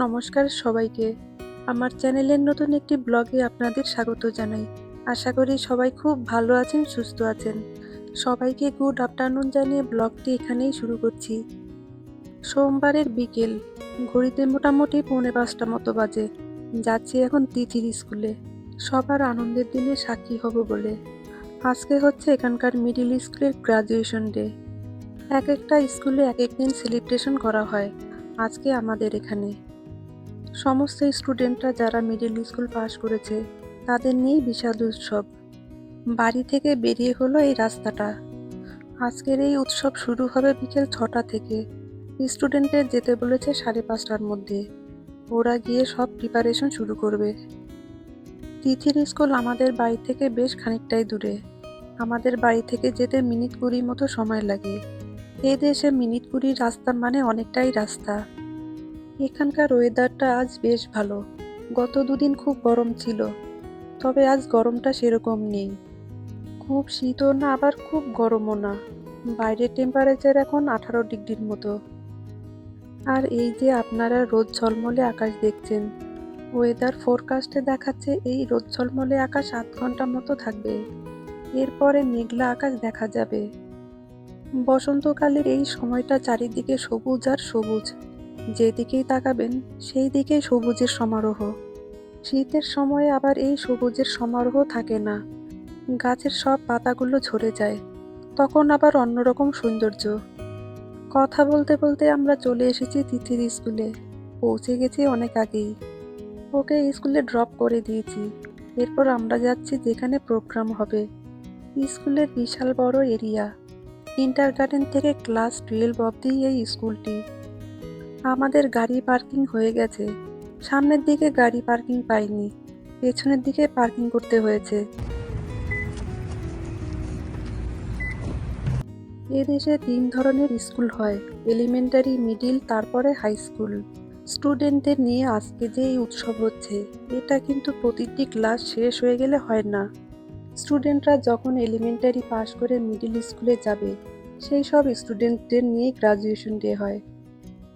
নমস্কার সবাইকে। আমার চ্যানেলের নতুন একটি ব্লগে আপনাদের স্বাগত জানাই। আশা করি সবাই খুব ভালো আছেন, সুস্থ আছেন। সবাইকে গুড আফটারনুন জানিয়ে ব্লগটি এখানেই শুরু করছি। সোমবারের বিকেল, ঘড়িতে মোটামুটি পৌনে পাঁচটা মতো বাজে। যাচ্ছি এখন তিথির স্কুলে। সবার আনন্দের দিনে সাক্ষী হব বলে। আজকে হচ্ছে এখানকার মিডিল স্কুলের গ্রাজুয়েশন ডে এক একটা স্কুলে এক এক দিন সেলিব্রেশন করা হয়। আজকে আমাদের এখানে। সমস্ত স্টুডেন্টরা যারা মিডিল স্কুল পাশ করেছে, তাদের নিয়েই বিষাদ উৎসব। বাড়ি থেকে বেরিয়ে হলো এই রাস্তাটা। আজকের এই উৎসব শুরু হবে বিকেল ছটা থেকে। স্টুডেন্টদের যেতে বলেছে সাড়ে পাঁচটার মধ্যে। ওরা গিয়ে সব প্রিপারেশন শুরু করবে। তিথির স্কুল আমাদের বাড়ি থেকে বেশ খানিকটাই দূরে। আমাদের বাড়ি থেকে যেতে মিনিট কুড়ি মতো সময় লাগে। এই দেশে মিনিট কুড়ি রাস্তা মানে অনেকটাই রাস্তা। এখানকার ওয়েদারটা আজ বেশ ভালো। গত দুদিন খুব গরম ছিল, তবে আজ গরমটা সেরকম নেই। খুব শীতও না, আবার খুব গরমও না। বাইরের টেম্পারেচার এখন আঠারো ডিগ্রির মতো। আর এই যে আপনারা রোদ ঝলমলে আকাশ দেখছেন ওয়েদার ফোরকাস্টে দেখাচ্ছে এই রোদ ঝলমলে আকাশ আধ ঘণ্টা মতো থাকবে। এরপরে মেঘলা আকাশ দেখা যাবে। বসন্তকালের এই সময়টা চারিদিকে সবুজ আর সবুজ। যেদিকেই তাকাবেন সেই দিকেই সবুজের সমারোহ। শীতের সময়ে আবার এই সবুজের সমারোহ থাকে না। গাছের সব পাতাগুলো ঝরে যায়, তখন আবার অন্যরকম সৌন্দর্য। কথা বলতে বলতে আমরা চলে এসেছি তিথির স্কুলে। পৌঁছে গেছি অনেক আগেই। ওকে স্কুলে ড্রপ করে দিয়েছি। এরপর আমরা যাচ্ছি যেখানে প্রোগ্রাম হবে। স্কুলের বিশাল বড় এরিয়া। ইন্টার গার্ডেন থেকে ক্লাস টুয়েলভ অবধি এই স্কুলটি। আমাদের গাড়ি পার্কিং হয়ে গেছে। সামনের দিকে গাড়ি পার্কিং পাইনি, পেছনের দিকে পার্কিং করতে হয়েছে। এদেশে তিন ধরনের স্কুল হয়, এলিমেন্টারি, মিডিল, তারপরে হাই স্কুল। স্টুডেন্টদের নিয়ে আজকে যে এই উৎসব হচ্ছে, এটা কিন্তু প্রতিটি ক্লাস শেষ হয়ে গেলে হয় না। স্টুডেন্টরা যখন এলিমেন্টারি পাশ করে মিডিল স্কুলে যাবে, সেই সব স্টুডেন্টদের নিয়ে গ্রাজুয়েশন ডে হয়।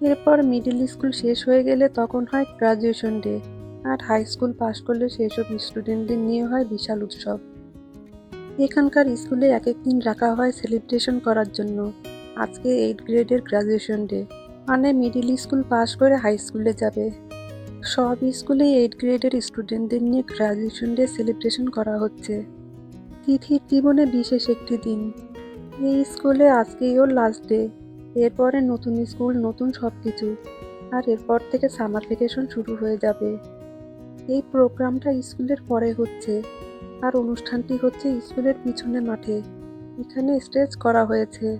এরপর মিডিল স্কুল শেষ হয়ে গেলে তখন হয় গ্রাজুয়েশন ডে আর হাই স্কুল পাশ করলে সেই সব স্টুডেন্টদের নিয়ে হয় বিশাল উৎসব। এখানকার স্কুলে এক এক দিন রাখা হয় সেলিব্রেশন করার জন্য। আজকে এইট গ্রেডের গ্রাজুয়েশন ডে মানে মিডিল স্কুল পাশ করে হাই স্কুলে যাবে। সব স্কুলেই এইট গ্রেডের স্টুডেন্টদের নিয়ে গ্রাজুয়েশন ডে সেলিব্রেশন করা হচ্ছে। তিথির জীবনে বিশেষ একটি দিন। এই স্কুলে আজকেই ওর লাস্ট ডে এরপরে নতুন স্কুল, নতুন সব কিছু আর এরপর থেকে সামার ভ্যাকেশন শুরু হয়ে যাবে। এই প্রোগ্রামটা স্কুলের পরে হচ্ছে। আর অনুষ্ঠানটি হচ্ছে স্কুলের পিছনে মাঠে। এখানে স্টেজ করা হয়েছে।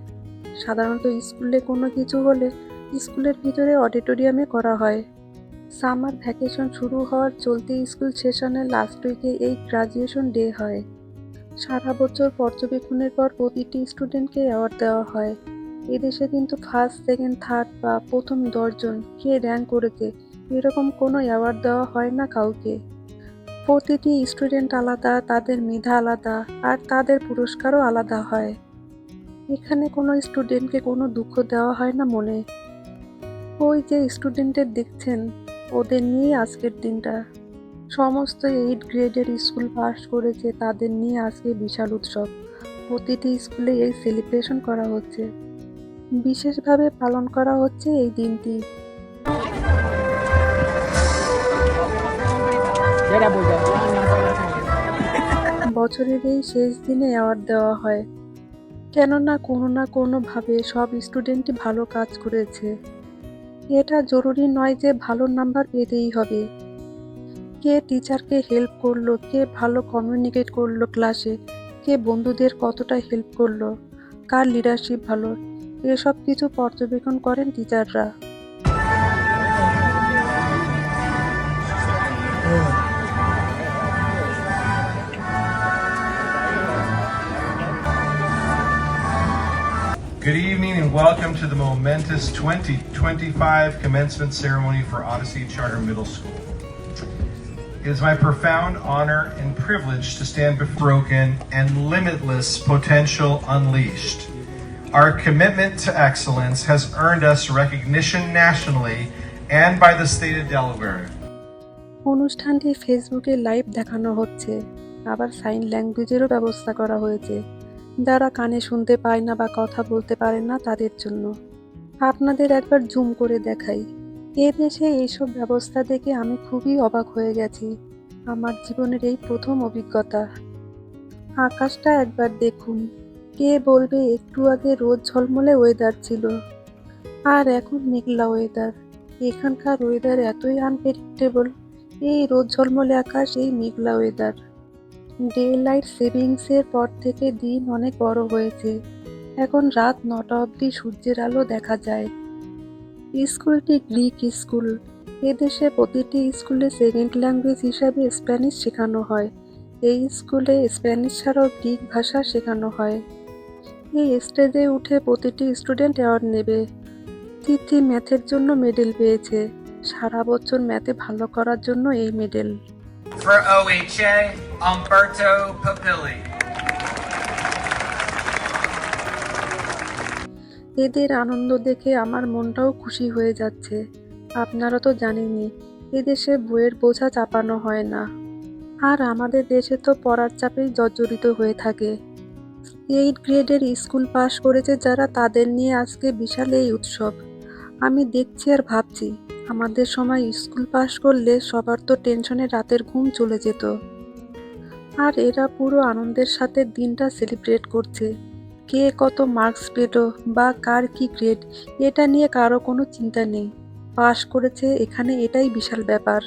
সাধারণত স্কুলে কোনো কিছু হলে স্কুলের ভিতরে অডিটোরিয়ামে করা হয়। সামার ভ্যাকেশন শুরু হওয়ার চলতি স্কুল সেশনের লাস্ট উইকে এই গ্রাজুয়েশন ডে হয়। সারা বছর পর্যবেক্ষণের পর প্রতিটি স্টুডেন্টকে অ্যাওয়ার্ড দেওয়া হয়। এদেশে কিন্তু ফার্স্ট সেকেন্ড থার্ড বা প্রথম দশজন কে র্যাঙ্ক করেছে, এরকম কোনো অ্যাওয়ার্ড দেওয়া হয় না কাউকে। প্রতিটি স্টুডেন্ট আলাদা, তাদের মেধা আলাদা, আর তাদের পুরস্কারও আলাদা হয়। এখানে কোনো স্টুডেন্টকে কোনো দুঃখ দেওয়া হয় না মনে। ওই যে স্টুডেন্টের দেখছেন, ওদের নিয়ে আজকের দিনটা। সমস্ত এইট গ্রেডের স্কুল পাস করেছে, তাদের নিয়ে আজকে বিশাল উৎসব। প্রতিটি স্কুলে এই সেলিব্রেশন করা হচ্ছে। বিশেষভাবে পালন করা হচ্ছে এই দিনটি। যেটা বছরের এই শেষ দিনে অ্যাওয়ার্ড দেওয়া হয়। কেননা কোনো না কোনোভাবে সব স্টুডেন্টই ভালো কাজ করেছে। এটা জরুরি নয় যে ভালো নাম্বার পেতেই হবে। কে টিচারকে হেল্প করল কে ভালো কমিউনিকেট করল ক্লাসে কে বন্ধুদের কতটা হেল্প করল কার লিডারশিপ ভালো এসব কিছু পর্যবেক্ষণ করেন টিচাররা Good evening and welcome to the momentous 2025 commencement ceremony for Odyssey Charter Middle School. It is my profound honor and privilege to stand before broken and limitless potential unleashed. Our commitment to excellence has earned us recognition nationally and by the state of Delaware. অনুষ্ঠানটি ফেসবুকে live দেখানো হচ্ছে। আবার sign ল্যাঙ্গুয়েজেরও ব্যবস্থা করা হয়েছে। যারা কানে শুনতে পায় না বা কথা বলতে পারে না তাদের জন্য। আপনাদের একবার জুম করে দেখাই। এ দেশে এইসব ব্যবস্থা দেখে আমি খুবই অবাক হয়ে গেছি। আমার জীবনের এই প্রথম অভিজ্ঞতা। আকাশটা একবার দেখুন। কে বলবে একটু আগে রোদ ঝলমলে ওয়েদার ছিল। আর এখন মেঘলা ওয়েদার এখানকার ওয়েদার এতই আনপ্রেডিক্টেবল এই রোদ ঝলমলে আকাশ, এই মেঘলা ওয়েদার ডে লাইট সেভিংসের পর থেকে দিন অনেক বড় হয়েছে। এখন রাত নটা অবধি সূর্যের আলো দেখা যায়। স্কুলটি গ্রিক স্কুল? এদেশে প্রতিটি স্কুলে সেকেন্ড ল্যাঙ্গুয়েজ হিসাবে স্প্যানিশ শেখানো হয়। এই স্কুলে স্প্যানিশ ছাড়াও গ্রিক ভাষা শেখানো হয়। এই স্টেজে উঠে প্রতিটি স্টুডেন্ট অ্যাওয়ার্ড নেবে। তিথি ম্যাথের জন্য মেডেল পেয়েছে। সারা বছর ম্যাথে ভালো করার জন্য এই medal For OHA, Umberto Papilli. এদের আনন্দ দেখে আমার মনটাও খুশি হয়ে যাচ্ছে। আপনারা তো জানেনই এদেশে বইয়ের বোঝা চাপানো হয় না। আর আমাদের দেশে তো পড়ার চাপেই জর্জরিত হয়ে থাকে। এইট গ্রেডের স্কুল পাশ করেছে যারা তাদের নিয়ে আজকে বিশাল এই উৎসব। আমি দেখছি আর ভাবছি, আমাদের সময় স্কুল পাশ করলে সবার তো টেনশনে রাতের ঘুম চলে যেত। আর এরা পুরো আনন্দের সাথে দিনটা সেলিব্রেট করছে। কে কত মার্কস পেল বা কার কি গ্রেড এটা নিয়ে কারও কোনো চিন্তা নেই। পাশ করেছে এখানে এটাই বিশাল ব্যাপার।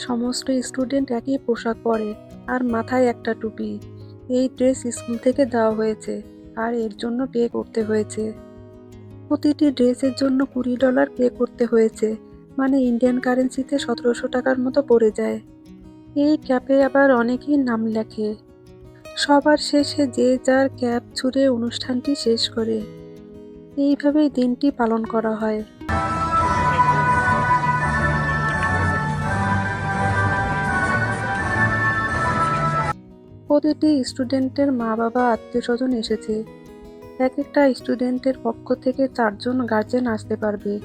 সমস্ত স্টুডেন্ট একই পোশাক পরে আর মাথায় একটা টুপি। এই ড্রেস স্কুল থেকে দেওয়া হয়েছে আর এর জন্য পে করতে হয়েছে। প্রতিটি ড্রেসের জন্য কুড়ি ডলার পে করতে হয়েছে মানে ইন্ডিয়ান কারেন্সিতে সতেরোশো টাকার মতো পড়ে যায়। এই ক্যাপে আবার অনেকেই নাম লেখে। সবার শেষে যে যার ক্যাপ ছুঁড়ে অনুষ্ঠানটি শেষ করে। এইভাবেই দিনটি পালন করা হয়। প্রতিটি স্টুডেন্টের মা বাবা আত্মীয় স্বজন এসেছে। এক একটা স্টুডেন্টের পক্ষ থেকে চারজন গার্জেন আসতে পারবে।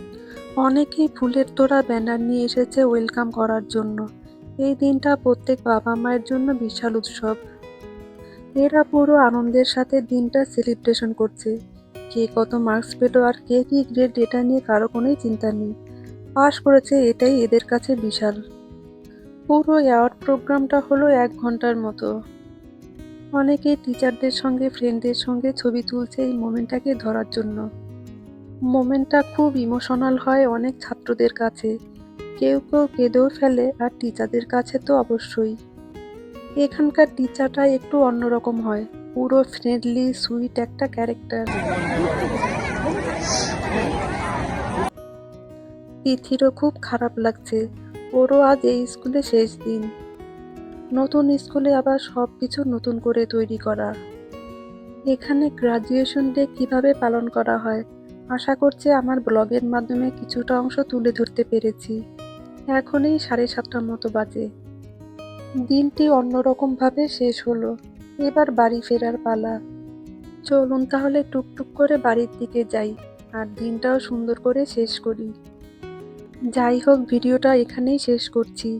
অনেকেই ফুলের তোড়া ব্যানার নিয়ে এসেছে ওয়েলকাম করার জন্য। এই দিনটা প্রত্যেক বাবা মায়ের জন্য বিশাল উৎসব। এরা পুরো আনন্দের সাথে দিনটা সেলিব্রেশন করছে। কে কত মার্কস পেল আর কে কি গ্রেড এটা নিয়ে কারও কোনোই চিন্তা নেই। পাশ করেছে এটাই এদের কাছে বিশাল। পুরো অ্যাওয়ার্ড প্রোগ্রামটা হলো এক ঘণ্টার মতো। অনেকে টিচারদের সঙ্গে ফ্রেন্ডদের সঙ্গে ছবি তুলছে এই মোমেন্টটাকে ধরার জন্য। মোমেন্টটা খুব ইমোশনাল হয় অনেক ছাত্রদের কাছে। কেউ কেউ কেঁদেও ফেলে আর টিচারদের কাছে তো অবশ্যই। এখানকার টিচারটা একটু অন্যরকম হয়, পুরো ফ্রেন্ডলি সুইট একটা ক্যারেক্টার তিথিরও খুব খারাপ লাগছে। ওরও আজ এই স্কুলে শেষ দিন। নতুন স্কুলে আবার সব কিছু নতুন করে তৈরি করা। এখানে গ্রাজুয়েশন ডে কীভাবে পালন করা হয়, আশা করছি আমার ব্লগের মাধ্যমে কিছুটা অংশ তুলে ধরতে পেরেছি। এখনই সাড়ে সাতটার মতো বাজে। দিনটি অন্যরকমভাবে শেষ হলো। এবার বাড়ি ফেরার পালা। চলুন তাহলে টুকটুক করে বাড়ির দিকে যাই, আর দিনটাও সুন্দর করে শেষ করি। যাই হোক, ভিডিওটা এখানেই শেষ করছি।